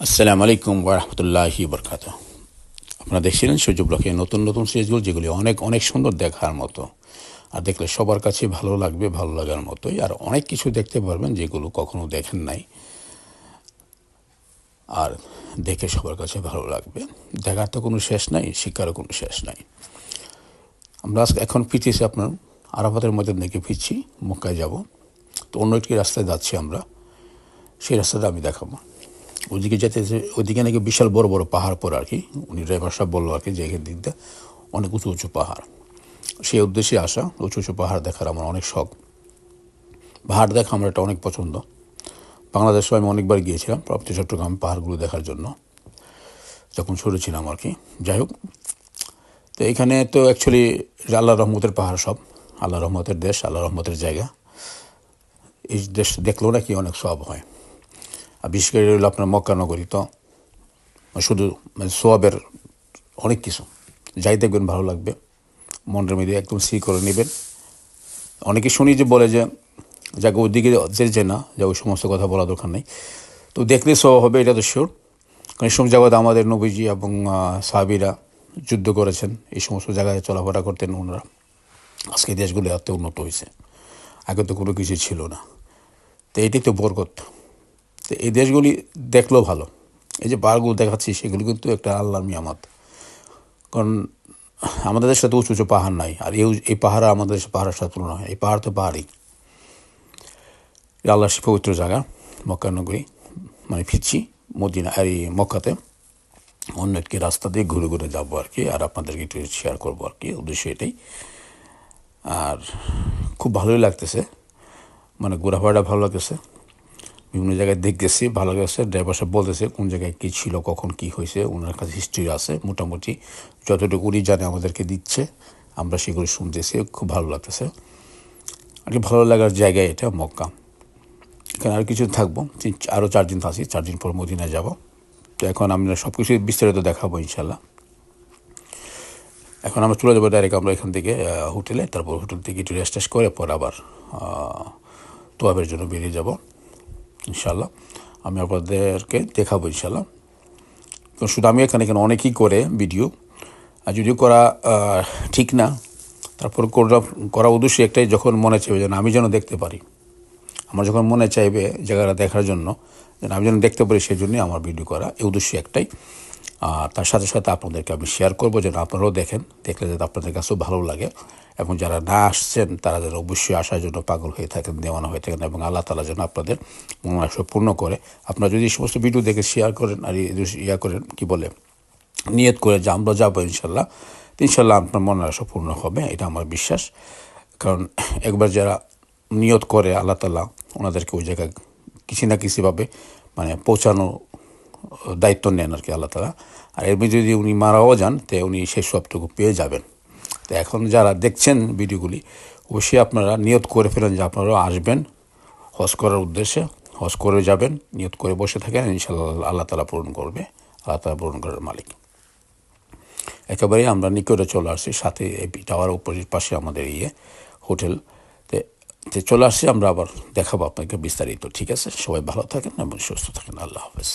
আসসালামু আলাইকুম ওরহমতুল্লাহি বরকাত আপনারা দেখছিলেন সূর্য ব্লকে নতুন নতুন সিরিজগুলো, যেগুলি অনেক অনেক সুন্দর দেখার মতো। আর দেখলে সবার কাছে ভালো লাগবে, ভালো লাগার মতোই। আর অনেক কিছু দেখতে পারবেন যেগুলো কখনো দেখেন নাই। আর দেখে সবার কাছে ভালো লাগবে। দেখার তো কোনো শেষ নাই, শিক্ষারও কোনো শেষ নাই। আমরা এখন ফিরতেছি আপনার আরাফাতের মধ্যে থেকে ফিরছি, মক্কায় যাব। তো অন্য একটি রাস্তায় যাচ্ছি আমরা। সেই রাস্তাটা আমি দেখাবো। ওইদিকে যেতে ওইদিকে নাকি বিশাল বড় বড় পাহাড় পড়ে আর কি। উনি ড্রাইভার সাহেব বলল আর কি যে এখান দিকটা অনেক উঁচু উঁচু পাহাড়। সেই উদ্দেশ্যে আসা, উঁচু উঁচু পাহাড় দেখার আমার অনেক শখ। পাহাড় দেখা আমার এটা অনেক পছন্দ। বাংলাদেশে আমি অনেকবার গিয়েছিলাম প্রাপ্তি চট্টগ্রাম পাহাড়গুলো দেখার জন্য। যখন ছোটো ছিলাম আর কি। যাই হোক, তো এখানে তো অ্যাকচুয়ালি আল্লাহ রহমতের পাহাড় সব। আল্লাহ রহমতের দেশ আল্লাহ রহমতের জায়গা। এই দেশ দেখলেও নাকি অনেক সব হয়। বিশেষ করে রইল আপনার মক্কা নগরী। তো শুধু মানে সোয়াবের অনেক কিছু। যাই দেখবেন ভালো লাগবে। মনের মধ্যে একদম সি করে নেবেন। অনেকে শুনি যে বলে যে, যাকে ওইদিকে যে না যা ওই সমস্ত কথা বলা দরকার নেই। তো দেখলে সব হবে, এটা তো শিওর কারণ এই জায়গাতে আমাদের নবীজি এবং সাহাবিরা যুদ্ধ করেছেন। এই সমস্ত জায়গায় চলাফেরা করতেন ওনারা। আজকে দেশগুলো এত উন্নত হয়েছে। আগে তো কোনো কিছু ছিল না। তো এটাই তো বরকত। তো এই দেশগুলি দেখলেও ভালো। এই যে পাহাড়গুলো দেখাচ্ছি, সেগুলি কিন্তু একটা আল্লাহর নিয়ামত। কারণ আমাদের দেশে তো উঁচু উঁচু পাহাড় নাই, আর এই এই পাহাড় আমাদের দেশে পাহাড়ের সাথে তুলনা হয়। এই পাহাড় তো পাহাড়ই। আল্লাহ সে পবিত্র জায়গা মক্কানগরী মানে ফিরছি মদিনা আর এই মক্কাতে। অন্য একটি রাস্তা দিয়ে ঘুরে ঘুরে যাব আর কি, আর আপনাদেরকে একটু শেয়ার করব আর কি, উদ্দেশ্য এটাই। আর খুব ভালোই লাগতেছে। মানে ঘোরাফেরাটা ভালো লাগতেছে। বিভিন্ন জায়গায় দেখতেছি, ভালো লাগছে ড্রাইভার সাহেব বলতেছে কোন জায়গায় কী ছিল, কখন কি হয়েছে, ওনার কাছে হিস্ট্রি আছে, মোটামুটি যতটুকু উনি জানে আমাদেরকে দিচ্ছে, আমরা সেগুলো শুনতেছি, খুব ভালো লাগতেছে। আর কি ভালো লাগার জায়গায় এটা মক্কা। এখানে আর কিছু থাকব আরও চার দিন থাকি চার দিন পর মদিনায় যাব। তো এখন আমরা সব কিছু বিস্তারিত দেখাবো ইনশাল্লাহ এখন আমরা চলে যাব ডাইরেক্ট আমরা এখান থেকে হোটেলে, তারপর হোটেল থেকে একটু রেস্ট টেস্ট করে পর আবার তোয়াবের জন্য বেরিয়ে যাব। ইনশাল্লাহ আমি আপনাদেরকে দেখাবো ইনশাল্লাহ তো শুধু আমি এখানে এখানে অনেকেই করে ভিডিও। আর যদিও করা ঠিক না, তারপর করা করা উদ্দেশ্য একটাই, যখন মনে চাইবে যেন আমি যেন দেখতে পারি। আমার যখন মনে চাইবে জায়গাটা দেখার জন্য, যেন আমি যেন দেখতে পারি, সেই জন্যই আমার ভিডিও করা, এই উদ্দেশ্য একটাই। আর তার সাথে সাথে আপনাদেরকে আমি শেয়ার করব, যেন আপনারাও দেখেন। দেখলে যাতে আপনাদের কাছেও ভালো লাগে। এবং যারা না আসছেন, তারা যেন অবশ্যই আসার জন্য পাগল হয়ে থাকেন, দেওয়ানো হয়ে থাকেন এবং আল্লাহ তালা যেন আপনাদের মন আশা পূর্ণ করে। আপনারা যদি এই সমস্ত ভিডিও দেখে শেয়ার করেন আর ইয়া করেন, কি বলে, নিয়ত করে যে আমরা যাব ইনশাল্লাহ ইনশাল্লাহ আপনার মনের আশা পূর্ণ হবে, এটা আমার বিশ্বাস। কারণ একবার যারা নিয়ত করে, আল্লাহ তালা ওনাদেরকে ওই জায়গায় কিছু না কিছুভাবে মানে পৌঁছানো দায়িত্ব নেন আর কি আল্লাহ তালা আর মধ্যে যদি উনি মারাও যান, তে উনি সেই সবটুকু পেয়ে যাবেন। তো এখন যারা দেখছেন ভিডিওগুলি, অবশ্যই আপনারা নিয়ত করে ফেলেন যে আপনারাও আসবেন, হজ করার উদ্দেশ্যে হজ করে যাবেন, নিয়ত করে বসে থাকেন ইনশাল্লাহ আল্লাহ তালা পূরণ করবে, আল্লাহ তালা পূরণ করার মালিক। একেবারেই আমরা নিকটে চলে আসছি, সাথে টাওয়ার উপরের পাশে আমাদের ইয়ে হোটেল। তে চলে আসছি, আমরা আবার দেখাবো আপনাকে বিস্তারিত, ঠিক আছে? সবাই ভালো থাকেন এবং সুস্থ থাকেন, আল্লাহ হাফেজ।